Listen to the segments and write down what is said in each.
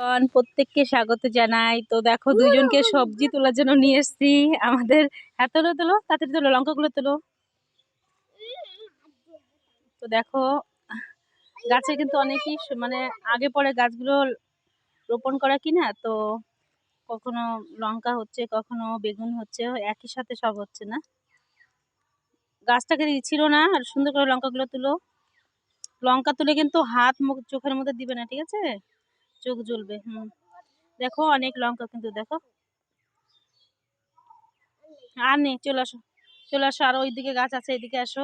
এখন প্রত্যেককে স্বাগত জানাই। তো দেখো দুজনকে সবজি তোলার জন্য নিয়ে এসেছি। আমাদের হ্যাঁ তোলো তোলো তাড়াতাড়ি তোলো লঙ্কাগুলো তোলো। তো দেখো গাছে কিন্তু অনেকই মানে আগে পরে গাছগুলো রোপণ করা কি না তো কখনো লঙ্কা হচ্ছে কখনো বেগুন হচ্ছে একই সাথে সব হচ্ছে না। গাছটাকে ছিল না আর সুন্দর করে লঙ্কাগুলো তুলো। লঙ্কা তুলে কিন্তু হাত মুখ চোখের মধ্যে দিবে না ঠিক আছে? চোখ জ্বলবে, হুম। দেখো, অনেক লঙ্কা কিন্তু দেখো। আর নেই, চলে আসো চলে আসো। আর ওই দিকে গাছ আছে, এদিকে আসো।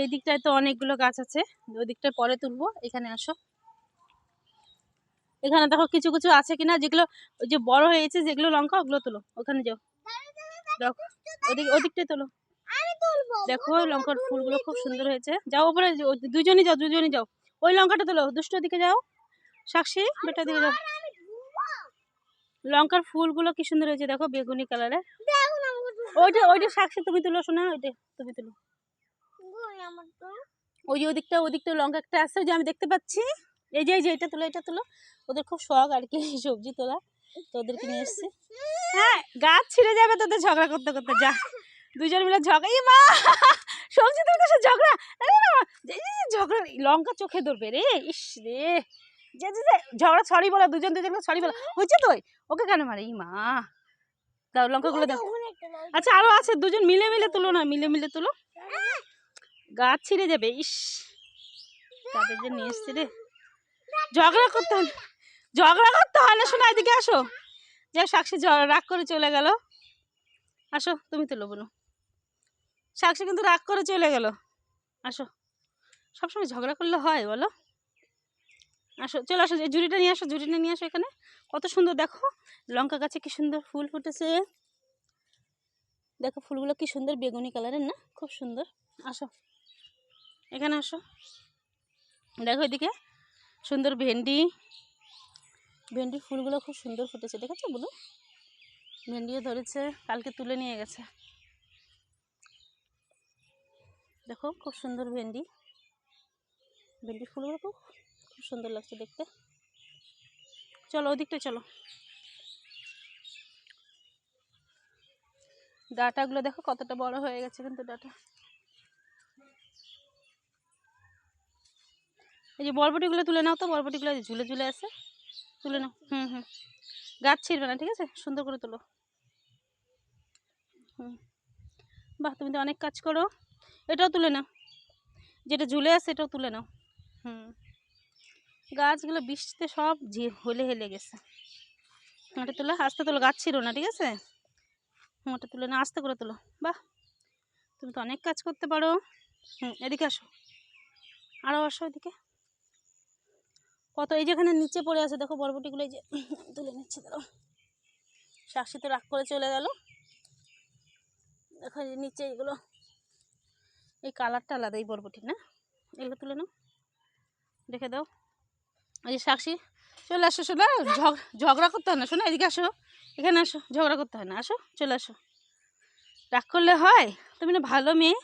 এই দিকটায় তো অনেকগুলো গাছ আছে, ওই দিকটায় পরে তুলবো, এখানে আসো। এখানে দেখো কিছু কিছু আছে কিনা, যেগুলো, ওই যে বড় হয়েছে, যেগুলো লঙ্কা, ওগুলো তোলো, ওখানে যাও। দেখো, ওদিক, ওদিকটায় তোলো। দেখো, লঙ্কার ফুলগুলো খুব সুন্দর হয়েছে। যাও ওপরে দুজনই যাও দুজনই যাও। ওই লঙ্কাটা তোলো, দুষ্ট দিকে যাও। সাক্ষী বেটার দিকে যাও লঙ্কার ফুলগুলো কি সুন্দর হয়েছে দেখো, বেগুনি কালারের ওইটা ওইটা সাক্ষী তুমি তুলো শোনা ওইটা তুমি তুলো। ওই যে ওদিকটা ওদিকটা লঙ্কা একটা আছে যে আমি দেখতে পাচ্ছি। এই যে এই যে, এটা তুলো এটা তুলো। ওদের খুব শখ আর কি, সবজি তোলা। তো ওদেরকে নিয়ে এসছি। হ্যাঁ গাছ ছিঁড়ে যাবে তোদের ঝগড়া করতে করতে, যা। দুজন মিলে ঝগড়া। মা! সবজি তুলতে এসে ঝগড়া। ঝগড়া লঙ্কা চোখে ধরবে রে, ইস রে। যে যে যে ঝগড়া ছড়ি বলা দুজন দুজনকে ছড়ি বলা। হয়েছে তো? ওকে কেন মারে? এই মা। দাও লঙ্কাগুলো দাও। আচ্ছা আরও আছে দুজন মিলে মিলে তুলো না মিলে মিলে তুলো। গাছ ছিঁড়ে যাবে ইস। তাদের যে নিয়ে এসছি রে। ঝগড়া করতে হয়। ঝগড়া করতে হয় না শোনা এদিকে আসো। যে সাক্ষী রাগ করে চলে গেল। আসো তুমি তুলো বলো। সাক্ষী কিন্তু রাগ করে চলে গেল। আসো। সবসময় ঝগড়া করলে হয় বলো। আসো, চলে আসো ঝুড়িটা নিয়ে আসো ঝুড়িটা নিয়ে আসো এখানে। কত সুন্দর, দেখো। লঙ্কা গাছে কি সুন্দর ফুল ফুটেছে। দেখো ফুলগুলো কি সুন্দর বেগুনি কালারের না? খুব সুন্দর। আসো, এখানে আসো। দেখো এদিকে, সুন্দর ভেন্ডি। ভেন্ডির ফুলগুলো খুব সুন্দর ফুটেছে, দেখেছ বলো? ভেন্ডিও ধরেছে, কালকে তুলে নিয়ে গেছে। দেখো, খুব সুন্দর ভেন্ডি। ভেন্ডির ফুলগুলো খুব খুব সুন্দর লাগছে দেখতে। চলো, ওদিকটা চলো। ডাটাগুলো দেখো কতটা বড় হয়ে গেছে কিন্তু ডাটা। এই যে বরবটিগুলো তুলে নাও তো, বরবটিগুলো ঝুলে ঝুলে আছে। তুলে নাও, হুম হুম। গাছ ছিঁড়বে না, ঠিক আছে? সুন্দর করে তোলো। হুম। বাহ, তুমি তো অনেক কাজ করো। এটাও তুলে নাও। যেটা ঝুলে আছে এটাও তুলে নাও। হুম। গাছগুলো বৃষ্টিতে সব ঝে হলে হেলে গেছে। ওটা তুলো, আস্তে তোলো, গাছ ছিল না, ঠিক আছে? ওটা তুলে না, আস্তে করে তোলো। বাহ! তুমি তো অনেক কাজ করতে পারো। হুম, এদিকে আসো। আরও আসো এদিকে। কত, এই যেখানে নিচে পড়ে আছে, দেখো বরবটিগুলো, এই যে তুলে নিচ্ছে দাঁড়াও সাক্ষী তো রাগ করে চলে গেল। দেখো এই নিচে এগুলো। এই কালারটা আলাদা এই বরবটির, না? এগুলো তুলে নাও। রেখে দাও। এই যে সাক্ষী চলে আসো শোনা। ঝগ ঝগড়া করতে হয় না শোনো এদিকে আসো। এখানে আসো ঝগড়া করতে হয় না আসো চলে আসো। রাগ করলে হয়? তুমি না ভালো মেয়ে।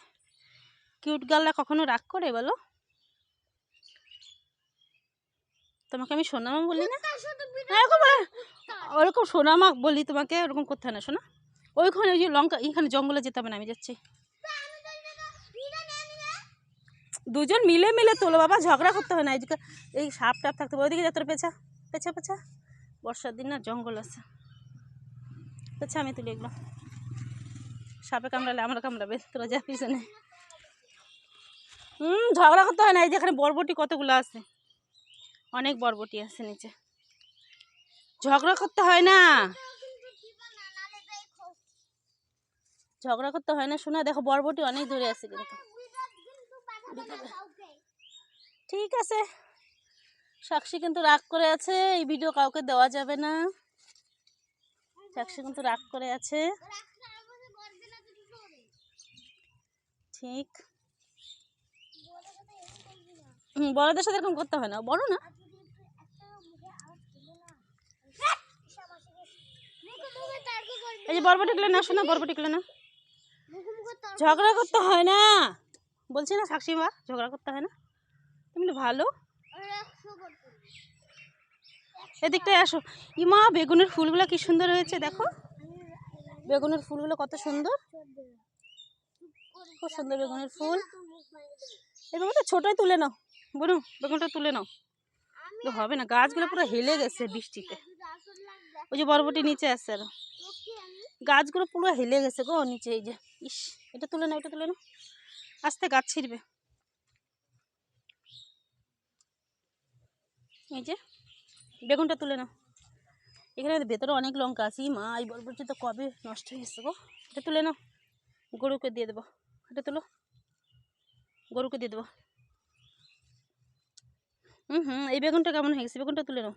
কিউট গার্লরা কখনো রাগ করে বলো? তোমাকে আমি সোনামা বলি না? এরকম ওরকম সোনামা বলি তোমাকে ওরকম করতে হয় না শোনা। ওইখানে ওই যে লঙ্কা এইখানে জঙ্গলে যেতে হবে না আমি যাচ্ছি। দুজন মিলে মিলে তোলো বাবা, ঝগড়া করতে হয় না। এই সাপ টাপ থাকতে ওইদিকে যা পেছা পেছা পেছা। বর্ষার দিন না জঙ্গল আছে। পেছা, আমি তুলি এগুলো। সাপে কামড়ালে আমরা কামড়াবে, তোরা যা পিছনে। হুম, ঝগড়া করতে হয় না। এই যেখানে বরবটি কতগুলো আছে? অনেক বরবটি আছে নিচে। ঝগড়া করতে হয় না। ঝগড়া করতে হয় না। শোনা, দেখো, বরবটি অনেক দূরে আছে কিন্তু। ঠিক আছে। সাক্ষী কিন্তু রাগ করে আছে এই ভিডিও কাউকে দেওয়া যাবে না। সাক্ষী কিন্তু রাগ করে আছে। ঠিক। বড়দের সাথে এরকম করতে হয় না। বড় না। এই যে বরবটিগুলো না শোনা বরবটিগুলো না। ঝগড়া করতে হয় না। বলছি না সাক্ষী মা ঝগড়া করতে হয় না। তুমি ভালো। এদিকটায় আসো। ইমা, বেগুনের ফুলগুলো কি সুন্দর হয়েছে দেখো। বেগুনের ফুলগুলো কত সুন্দর। খুব সুন্দর বেগুনের ফুল। এই বেগুনটা ছোটোই তুলে নাও। বলুন বেগুনটা তুলে নাও। তো হবে না, গাছগুলো পুরো হেলে গেছে বৃষ্টিতে। ওই যে বরবটি নিচে আছে আর। গাছগুলো পুরো হেলে গেছে গো নিচে, এই যে। ইস, এটা তুলে নাও, এটা তুলে নাও। আস্তে গাছ ছিঁড়বে। এই যে বেগুনটা তুলে নাও। এখানে ভেতরে অনেক লঙ্কা আছে। মা এই বরবটি তো কবে নষ্ট হয়ে গেছে গো? এটা তুলে নাও। গরুকে দিয়ে দেবো। এটা তুলো। গরুকে দিয়ে দেবো। হুম হুম এই বেগুনটা কেমন হয়ে গেছে? বেগুনটা তুলে নাও।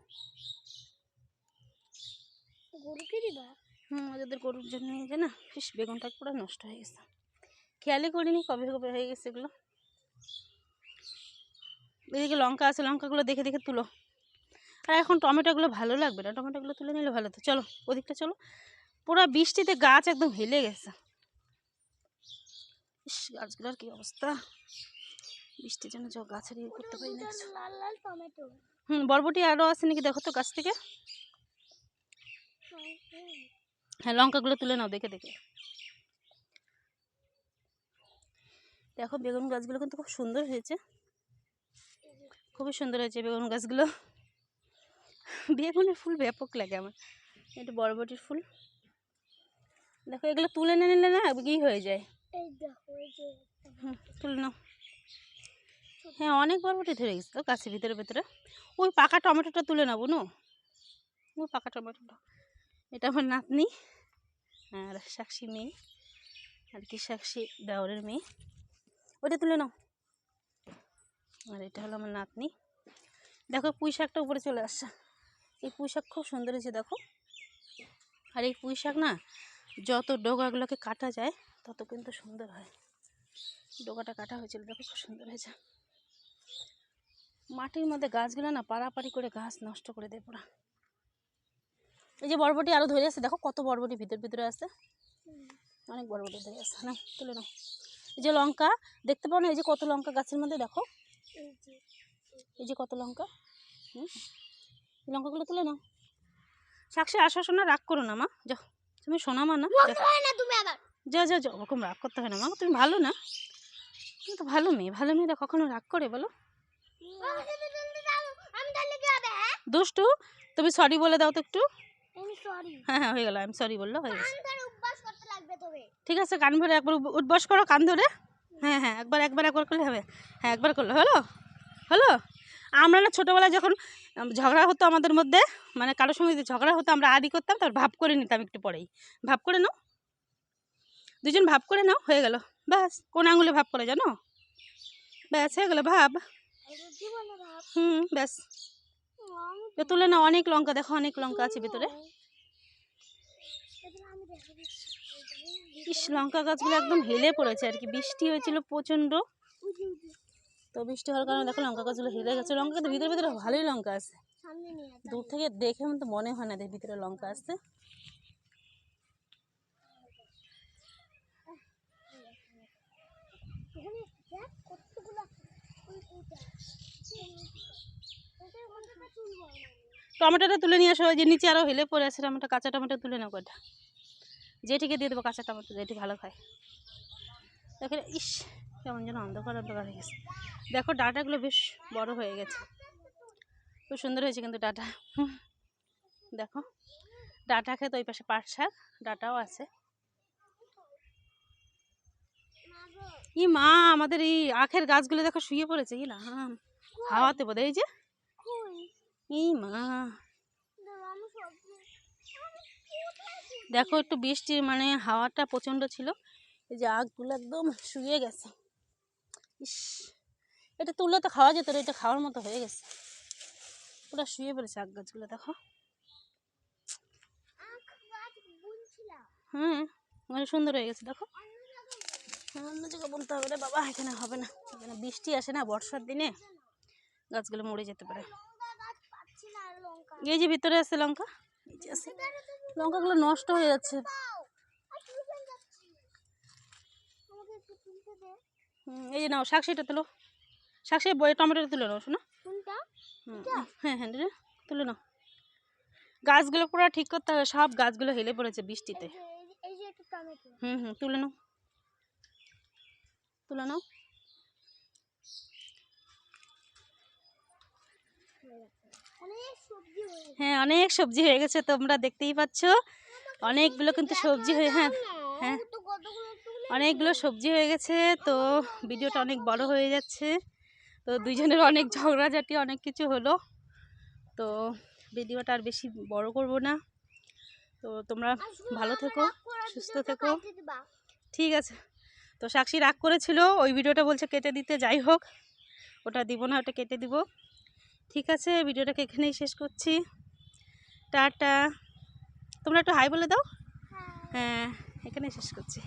গরুকে দিবা? হুম ওদের গরুর জন্য যে না বেগুনটা পুরো নষ্ট হয়ে গেছে। খেয়ালই করিনি কবে কবে হয়ে গেছে এগুলো। এদিকে লঙ্কা আছে লঙ্কাগুলো দেখে দেখে তুলো। আর এখন টমেটোগুলো ভালো লাগবে না টমেটোগুলো তুলে নিলে ভালো তো চলো ওদিকটা চলো। পুরো বৃষ্টিতে গাছ একদম হেলে গেছে। ইস গাছগুলোর কি অবস্থা। বৃষ্টির জন্য গাছের ইয়ে করতে পারি না লাল লাল টমেটো। হুম বরবটি আরও আছে নাকি দেখো তো গাছ থেকে? হ্যাঁ লঙ্কাগুলো তুলে নাও দেখে দেখে। দেখো বেগুন গাছগুলো কিন্তু খুব সুন্দর হয়েছে। খুবই সুন্দর হয়েছে বেগুন গাছগুলো। বেগুনের ফুল ব্যাপক লাগে আমার। এটা বরবটির ফুল। দেখো এগুলো তুলে না নিলে না কি হয়ে যায়। তুলে নাও। হ্যাঁ অনেক বরবটি ধরে গেছে তো গাছের ভিতরে ভিতরে। ওই পাকা টমেটোটা তুলে নেব নো ওই পাকা টমেটোটা। এটা আমার নাতনি আর সাক্ষী মেয়ে। আর কি সাক্ষী দেওরের মেয়ে। ওটা তুলে নাও। আর এটা হলো আমার নাতনি। দেখো পুঁই শাকটা উপরে চলে আসছে। এই পুঁই শাক খুব সুন্দর হয়েছে দেখো। আর এই পুঁই শাক না যত ডোগাগুলোকে কাটা যায় তত কিন্তু সুন্দর হয়। ডোকাটা কাটা হয়েছিল দেখো খুব সুন্দর হয়েছে। মাটির মধ্যে গাছগুলো না পাড়াপাড়ি করে গাছ নষ্ট করে দেয় পুরা। এই যে বরবটি আরও ধরে আছে দেখো কত বরবটি ভিতর ভিতরে আছে। অনেক বরবটি ধরে আছে না তুলে নাও। এই যে লঙ্কা দেখতে পাও না? এই যে কত লঙ্কা গাছের মধ্যে দেখো। এই যে কত লঙ্কা। হুম। লঙ্কাগুলো তুলে নাও। সাক্ষী আসো শোনা রাগ করো না মা। যাও। তুমি শোনা মা না? যা যা যা ওরকম রাগ করতে হয় না মা। তুমি ভালো না। তুমি তো ভালো মেয়ে। ভালো মেয়ে মেয়েরা কখনো রাগ করে বলো? দুষ্টু তুমি সরি বলে দাও তো একটু। হ্যাঁ হ্যাঁ হয়ে গেল। আমি সরি বলল হয়ে গেছে। ঠিক আছে কান ভরে একবার উঠবস করো কান ধরে। হ্যাঁ হ্যাঁ একবার একবার একবার করলে হবে। হ্যাঁ একবার করলে হলো? হলো? আমরা না ছোটোবেলায় যখন ঝগড়া হতো আমাদের মধ্যে মানে কারোর সঙ্গে যদি ঝগড়া হতো আমরা আদি করতাম তারপর ভাব করে নিতাম একটু পরেই। ভাব করে নাও। দুজন ভাব করে নাও হয়ে গেল। ব্যাস কোন আঙুলে ভাব করে জানো? ব্যাস হয়ে গেলো ভাব। হুম ব্যাস। তুলে নাও অনেক লঙ্কা দেখো অনেক লঙ্কা আছে ভিতরে এটা আমি দেখে দিচ্ছি ইস, লঙ্কা গাছগুলো একদম হেলে পড়েছে আর কি। বৃষ্টি হয়েছিল প্রচণ্ড। তো বৃষ্টি হওয়ার কারণে দেখো লঙ্কা গাছগুলো হেলে গেছে। লঙ্কা কিন্তু ভিতরে ভিতরে ভালোই লঙ্কা আছে। দূর থেকে দেখে তো মনে হয় না যে ভিতরে লঙ্কা আছে। টমেটোটা তুলে নিয়ে আসো যে নিচে আরও হেলে পড়ে আছে, টমেটো, কাঁচা টমেটো তুলে নাও কটা জেঠিকে দিয়ে দেবো কাঁচা টমেটো জেঠি ভালো খায় দেখে ইস কেমন যেন অন্ধকার অন্ধকার হয়ে গেছে। দেখো ডাটাগুলো বেশ বড় হয়ে গেছে। খুব সুন্দর হয়েছে কিন্তু ডাটা। দেখো ডাটা খেতে ওই পাশে পাট শাক ডাটাও আছে। ই মা আমাদের এই আখের গাছগুলো দেখো শুয়ে পড়েছে কি না হাওয়াতে বোধ এই যে। ই মা দাঁড়া, আমি সবজি আমি কোথায় দেখো একটু বৃষ্টি মানে হাওয়াটা প্রচণ্ড ছিল। এই যে আগগুলো একদম শুয়ে গেছে। ইস এটা তুললে তো খাওয়া যেত এটা খাওয়ার মতো হয়ে গেছে। পুরো শুয়ে পড়েছে আগ গাছগুলো দেখো। হ্যাঁ মানে সুন্দর হয়ে গেছে দেখো। অন্য জায়গায় বলতে হবে রে বাবা এখানে হবে না। এখানে বৃষ্টি আসে না বর্ষার দিনে। গাছগুলো মরে যেতে পারে। এই যে ভিতরে আছে লঙ্কা। লঙ্কাগুলো নষ্ট হয়ে যাচ্ছে। এই যে নাও শাকসিটা তুলো। শাকসি বই টমেটোটা তুলে নাও শোনো। হ্যাঁ হ্যাঁ তুলে নাও। গাছগুলো পুরো ঠিক করতে হবে সব গাছগুলো হেলে পড়েছে বৃষ্টিতে। হুম হুম তুলে নাও। তুলে নাও অনেক সবজি হয়ে অনেক সবজি হয়ে গেছে। তোমরা দেখতেই পাচ্ছ। অনেকগুলো কিন্তু সবজি হয়ে হ্যাঁ হ্যাঁ। অনেকগুলো সবজি হয়ে গেছে তো ভিডিওটা অনেক বড় হয়ে যাচ্ছে। তো দুইজনের অনেক ঝগড়াঝাটি অনেক কিছু হলো। তো ভিডিওটা আর বেশি বড় করব না। তো তোমরা ভালো থেকো সুস্থ থেকো। ঠিক আছে। তো সাক্ষী রাগ করেছিল ওই ভিডিওটা বলছে কেটে দিতে যাই হোক। ওটা দিব না ওটা কেটে দিব। ঠিক আছে ভিডিওটাকে এখানেই শেষ করছি। টাটা। তোমরা একটু হাই বলে দাও। হ্যাঁ এখানেই শেষ করছি।